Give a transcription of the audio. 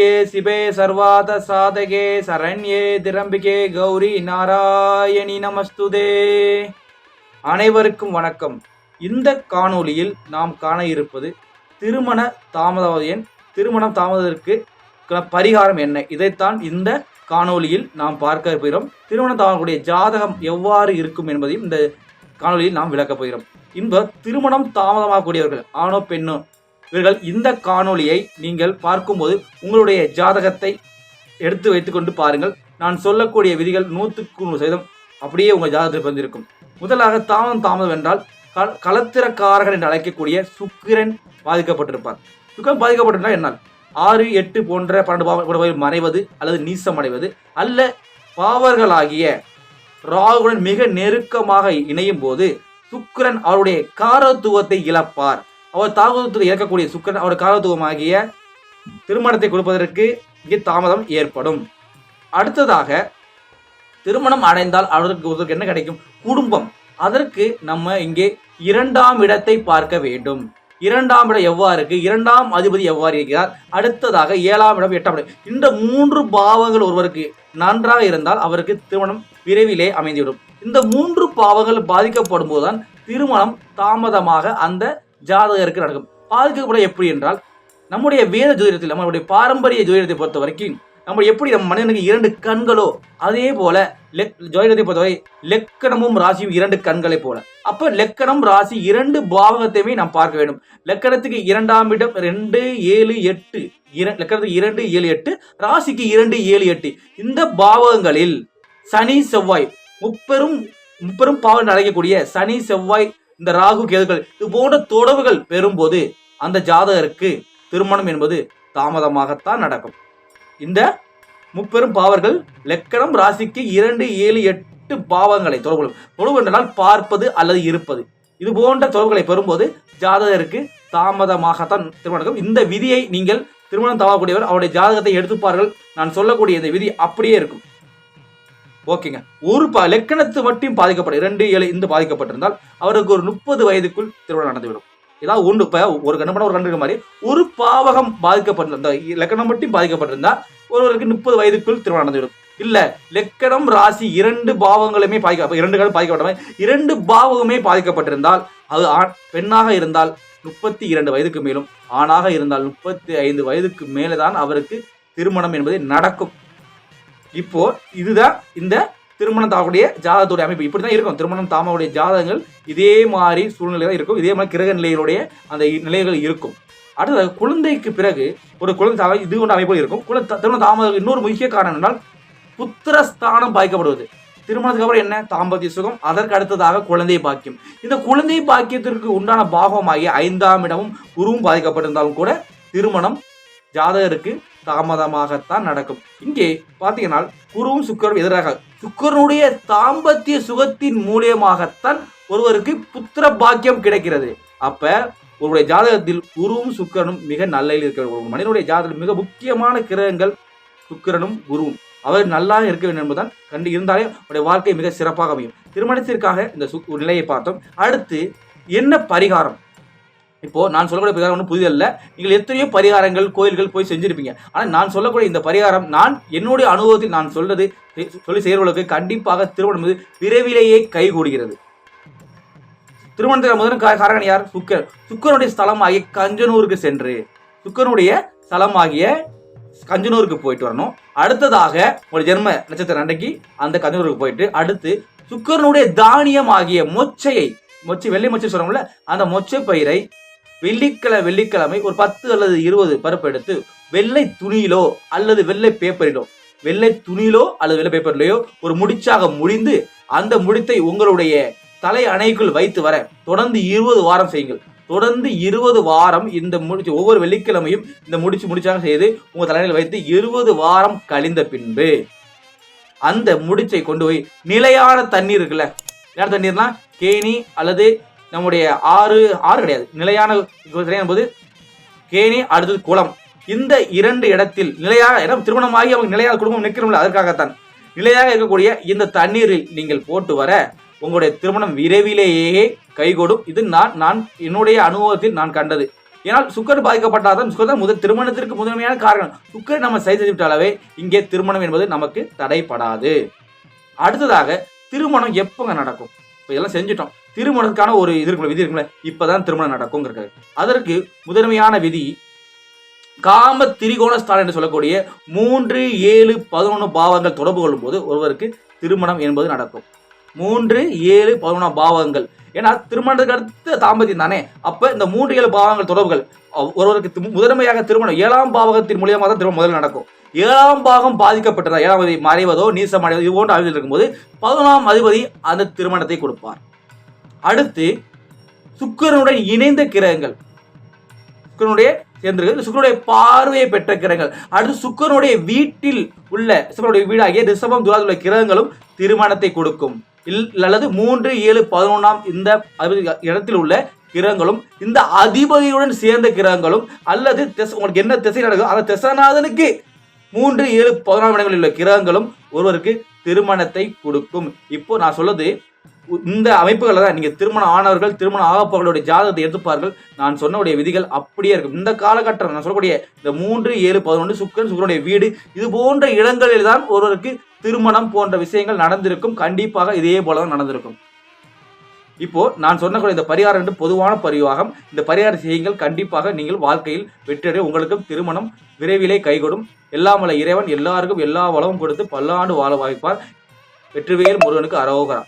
ஏ சிபே சர்வாத சாதகே சரண்யே திரம்பிகே கௌரி நாராயணி நமஸ்துதே. அனைவருக்கும் வணக்கம். இந்த காணொளியில் நாம் காண இருப்பது திருமண தாமதம் திருமணம் தாமதத்திற்கு பரிகாரம் என்ன? இதைத்தான் இந்த காணொளியில் நாம் பார்க்க போகிறோம். திருமணம் தாமதக்கூடிய ஜாதகம் எவ்வாறு இருக்கும் என்பதையும் இந்த காணொலியில் நாம் விளக்கப் போகிறோம். இந்த திருமணம் தாமதமாகக்கூடியவர்கள் ஆணோ பெண்ணோ இவர்கள் இந்த காணொளியை நீங்கள் பார்க்கும்போது உங்களுடைய ஜாதகத்தை எடுத்து வைத்துக்கொண்டு பாருங்கள். நான் சொல்லக்கூடிய விதிகள் நூற்றுக்கு நூறு சதவீதம் அப்படியே உங்கள் ஜாதகத்தில் வந்திருக்கும் முதலாக தாமதம் தாமதம் என்றால் க களத்திரக்காரகன் என்று அழைக்கக்கூடிய சுக்கிரன் பாதிக்கப்பட்டிருப்பார். சுக்கிரன் பாதிக்கப்பட்டிருந்தால் என்ன? ஆறு எட்டு போன்ற பன்னெண்டு பாவங்கள் மறைவது அல்லது நீசம் அடைவது அல்ல. பாவர்களாகிய ராகுடன் மிக நெருக்கமாக இணையும் போது சுக்கிரன் அவருடைய காரத்துவத்தை இழப்பார். அவர் தாகுதத்தில் இறக்கக்கூடிய சுக்கரன் அவர் காலத்துவமாகிய திருமணத்தை கொடுப்பதற்கு இங்கே தாமதம் ஏற்படும். அடுத்ததாக திருமணம் அடைந்தால் அவருக்கு ஒருத்தருக்கு என்ன கிடைக்கும்? குடும்பம். அதற்கு நம்ம இங்கே இரண்டாம் இடத்தை பார்க்க வேண்டும். இரண்டாம் இடம் எவ்வாறு இருக்கு? இரண்டாம் அதிபதி எவ்வாறு இருக்கிறார்? அடுத்ததாக ஏழாம் இடம் எட்டாம் இடம். இந்த மூன்று பாவங்கள் ஒருவருக்கு நன்றாக இருந்தால் அவருக்கு திருமணம் விரைவிலே அமைந்துவிடும். இந்த மூன்று பாவங்கள் பாதிக்கப்படும் போதுதான் திருமணம் தாமதமாக அந்த ஜாதகருக்கு நடக்கும். பாதிக்கப்பட எப்படி என்றால் நம்முடைய வேத ஜோதிடத்தில் நம்மளுடைய பாரம்பரிய ஜோதிடத்தை பொறுத்த வரைக்கும் நம்ம எப்படி நம்ம மனிதனுக்கு இரண்டு கண்களோ அதே போல லெக் ஜோதிடத்தை பொறுத்தவரை லெக்கணமும் ராசியும் இரண்டு கண்களை போல. அப்ப லெக்கணம் ராசி இரண்டு பாவகத்தையுமே நாம் பார்க்க வேண்டும். லெக்கணத்துக்கு இரண்டாம் இடம் ரெண்டு ஏழு எட்டு. லெக்கணத்துக்கு இரண்டு ஏழு எட்டு. ராசிக்கு இரண்டு ஏழு எட்டு. இந்த பாவகங்களில் சனி செவ்வாய் முப்பெரும் முப்பெரும் பாவம் அழைக்கக்கூடிய சனி செவ்வாய் இந்த ராகு கேதுகள் இது போன்ற தொடர்புகள் பெறும்போது அந்த ஜாதகருக்கு திருமணம் என்பது தாமதமாகத்தான் நடக்கும். இந்த முப்பெரும் பாவர்கள் லெக்கணம் ராசிக்கு இரண்டு ஏழு எட்டு பாவங்களை தொடர்பு தொடர்பு என்றால் பார்ப்பது அல்லது இருப்பது. இது போன்ற தொடர்புகளை பெறும்போது ஜாதகருக்கு தாமதமாகத்தான் திருமணம் இந்த விதியை நீங்கள் திருமணம் தாமதக்கூடியவர் அவருடைய ஜாதகத்தை எடுத்துப்பார்கள். நான் சொல்லக்கூடிய இந்த விதி அப்படியே இருக்கும். ஓகேங்க. ஒரு பா லெக்கணத்து மட்டும் பாதிக்கப்படும் இரண்டு ஏழு இந்த பாதிக்கப்பட்டிருந்தால் அவருக்கு ஒரு முப்பது வயதுக்குள் திருமணம் நடந்துவிடும். ஏதாவது ஒன்று. இப்போ ஒரு கண்ணு ஒரு கண்ணு மாதிரி ஒரு பாவகம் பாதிக்கப்பட்டிருந்த லெக்கணம் மட்டும் பாதிக்கப்பட்டிருந்தா ஒருவருக்கு முப்பது வயதுக்குள் திருமணம் நடந்துவிடும். இல்ல லெக்கணம் ராசி இரண்டு பாவங்களுமே பாதிக்க இரண்டு காலம் பாதிக்கப்பட்ட இரண்டு பாவகமே பாதிக்கப்பட்டிருந்தால் அது ஆண் பெண்ணாக இருந்தால் முப்பத்தி இரண்டு வயதுக்கு மேலும் ஆணாக இருந்தால் முப்பத்தி ஐந்து வயதுக்கு மேலே தான் அவருக்கு திருமணம் என்பது நடக்கும். இப்போ இதுதான் இந்த திருமணம் தாக்கூடிய ஜாதகத்துடைய அமைப்பு. இப்படி தான் இருக்கும். திருமணம் தாமாவுடைய ஜாதகங்கள் இதே மாதிரி சூழ்நிலை தான் இருக்கும். இதே மாதிரி கிரக நிலைகளுடைய அந்த நிலைகள் இருக்கும். அடுத்தது குழந்தைக்கு பிறகு ஒரு குழந்தை இது கொண்ட அமைப்பு இருக்கும். குழந்தை திருமண தாமதம் இன்னொரு முக்கிய காரணம் என்றால் புத்திரஸ்தானம் பாதிக்கப்படுவது. திருமணத்துக்கு அப்புறம் என்ன? தாம்பத்திய சுகம். அதற்கு அடுத்ததாக குழந்தை பாக்கியம். இந்த குழந்தை பாக்கியத்திற்கு உண்டான பாகமாகிய ஐந்தாம் இடமும் குருவும் பாதிக்கப்பட்டிருந்தாலும் கூட திருமணம் ஜாதகருக்கு தாமதமாகத்தான் நடக்கும். இங்கே பார்த்தீங்கன்னா குருவும் சுக்கரும் எதிராக. சுக்கரனுடைய தாம்பத்திய சுகத்தின் மூலியமாகத்தான் ஒருவருக்கு புத்திர பாக்கியம் கிடைக்கிறது. அப்ப உங்களுடைய ஜாதகத்தில் குருவும் சுக்கரனும் மிக நல்ல இருக்கிற ஒரு மனிதனுடைய ஜாதகத்தில் மிக முக்கியமான கிரகங்கள் சுக்கரனும் குருவும். அவர் நல்லா இருக்க வேண்டும் என்பதுதான் கண்டு இருந்தாலே அவருடைய வாழ்க்கை மிக சிறப்பாக அமையும். திருமணத்திற்காக இந்த நிலையை பார்த்தோம். அடுத்து என்ன பரிகாரம்? இப்போ நான் சொல்லக்கூடிய பரிகாரம் ஒன்றும் புதிதல்ல. நீங்கள் எத்தனையோ பரிகாரங்கள் கோயில்கள் போய் செஞ்சுருப்பீங்க. ஆனால் நான் சொல்லக்கூடிய இந்த பரிகாரம் நான் என்னுடைய அனுபவத்தில் நான் சொல்றது சொல்லி செய்கிறவர்களுக்கு கண்டிப்பாக திருமணம் விரைவிலேயே கைகூடுகிறது. திருமணத்துக்கு முதல் காரகன் யார்? சுக்கர் சுக்கரனுடைய ஸ்தலமாகிய கஞ்சனூருக்கு சென்று சுக்கரனுடைய ஸ்தலமாகிய கஞ்சனூருக்கு போயிட்டு வரணும். அடுத்ததாக ஒரு ஜென்ம நட்சத்திரம் அன்றைக்கு அந்த கஞ்சனூருக்கு போயிட்டு அடுத்து சுக்கரனுடைய தானியம் ஆகிய மொச்சையை மொச்சை வெள்ளை மொச்சை சொல்கிறோம்ல அந்த மொச்சை பயிரை வெள்ளிக்கிழமை வெள்ளிக்கிழமை ஒரு பத்து அல்லது இருபது பருப்பு எடுத்து வெள்ளை துணியிலோ அல்லது வெள்ளை பேப்பரிலோ வெள்ளை துணியிலோ அல்லது வெள்ளை பேப்பர்லையோ ஒரு முடிச்சாக முடிந்து அந்த முடித்தை உங்களுடைய தலை அணைக்குள் வைத்து வர தொடர்ந்து இருபது வாரம் செய்யுங்கள். தொடர்ந்து இருபது வாரம் இந்த முடிச்சு ஒவ்வொரு வெள்ளிக்கிழமையும் இந்த முடிச்சு முடிச்சாக செய்து உங்கள் தலையில் வைத்து இருபது வாரம் கழிந்த பின்பு அந்த முடிச்சை கொண்டு போய் நிலையான தண்ணீர் இருக்குல்ல நிலையான தண்ணீர்னா கேணி அல்லது நம்முடைய ஆறு ஆறு கிடையாது. நிலையான போது கேணி அடுத்தது குளம். இந்த இரண்டு இடத்தில் நிலையாக இடம் திருமணமாகி அவங்க நிலையான குடும்பம் நிற்கிறோம்ல அதற்காகத்தான். நிலையாக இருக்கக்கூடிய இந்த தண்ணீரில் நீங்கள் போட்டு வர உங்களுடைய திருமணம் விரைவிலேயே கைகொடும். இது நான் நான் என்னுடைய அனுபவத்தில் நான் கண்டது. ஏன்னால் சுக்கர் பாதிக்கப்பட்டாதான் சுக்கர் தான் முதல் திருமணத்திற்கு முதன்மையான காரணம். சுக்கரை நம்ம சரி செய்து விட்டாலவே இங்கே திருமணம் என்பது நமக்கு தடைப்படாது. அடுத்ததாக திருமணம் எப்போங்க நடக்கும்? இப்போ இதெல்லாம் செஞ்சுட்டோம். திருமணத்துக்கான ஒரு இது இருக்குல்ல விதி இருக்குல்ல இப்பதான் திருமணம் நடக்குங்கிறது அதற்கு முதன்மையான விதி காம திரிகோண ஸ்தானம் என்று சொல்லக்கூடிய மூன்று ஏழு பதினொன்று பாவங்கள் தொடர்பு கொள்ளும் போது ஒருவருக்கு திருமணம் என்பது நடக்கும். மூன்று ஏழு பதினொன்றாம் பாவங்கள். ஏன்னா திருமணத்துக்கு அடுத்த தாம்பத்தியம் தானே? அப்போ இந்த மூன்று ஏழு பாவங்கள் தொடர்புகள் ஒருவருக்கு முதன்மையாக திருமணம் ஏழாம் பாவகத்தின் மூலியமாக தான் திருமணம் முதல்ல நடக்கும். ஏழாம் பாகம் பாதிக்கப்பட்டதா? ஏழாம் அதிபதி மறைவதோ நீசம் அடைவதோ இது போன்ற அறிவில் இருக்கும்போது பதினொன்றாம் அதிபதி அந்த திருமணத்தை கொடுப்பார். அடுத்து சுக்கரனுடன் இணைந்த கிரகங்கள். சுக்கரனுடைய சேர்ந்திருக்கு சுக்கிரனுடைய பார்வையை பெற்ற கிரகங்கள். அடுத்து சுக்கிரனுடைய வீட்டில் உள்ள சுக்கிரனுடைய வீடாகிய ரிஷபம் துலாத்தில் உள்ள கிரகங்களும் திருமணத்தை கொடுக்கும். இல் அல்லது மூன்று ஏழு பதினொன்றாம் இந்த அதிபதி இடத்தில் உள்ள கிரகங்களும் இந்த அதிபதியுடன் சேர்ந்த கிரகங்களும் அல்லது திசை உங்களுக்கு என்ன திசை நடக்கும் அந்த திசைநாதனுக்கு மூன்று ஏழு பதினொன்றாம் இடங்களில் உள்ள கிரகங்களும் ஒருவருக்கு திருமணத்தை கொடுக்கும். இப்போ நான் சொல்றது இந்த அமைப்புகளை தான் நீங்கள் திருமணம் ஆனவர்கள் திருமணம் ஆகப்பவர்களுடைய ஜாதகத்தை எடுத்துப்பார்கள் நான் சொன்னவுடைய விதிகள் அப்படியே இருக்கும். இந்த காலகட்டம் நான் சொல்லக்கூடிய இந்த மூன்று ஏழு பதினொன்று சுக்கரன் சுக்கரனுடைய வீடு இது போன்ற இடங்களில் தான் ஒருவருக்கு திருமணம் போன்ற விஷயங்கள் நடந்திருக்கும். கண்டிப்பாக இதே போல தான் நடந்திருக்கும். இப்போ நான் சொன்னக்கூடிய இந்த பரிகாரம் என்று பொதுவான பரிவாகம். இந்த பரிகாரம் செய்யுங்கள் கண்டிப்பாக நீங்கள் வாழ்க்கையில் வெற்றியடைய உங்களுக்கும் திருமணம் விரைவிலே கைகொடும். எல்லாம் இறைவன் எல்லாருக்கும் எல்லா வளமும் கொடுத்து பல்லாண்டு வாழ வாய்ப்பார். வெற்றிவேல் முருகனுக்கு அரோகரா.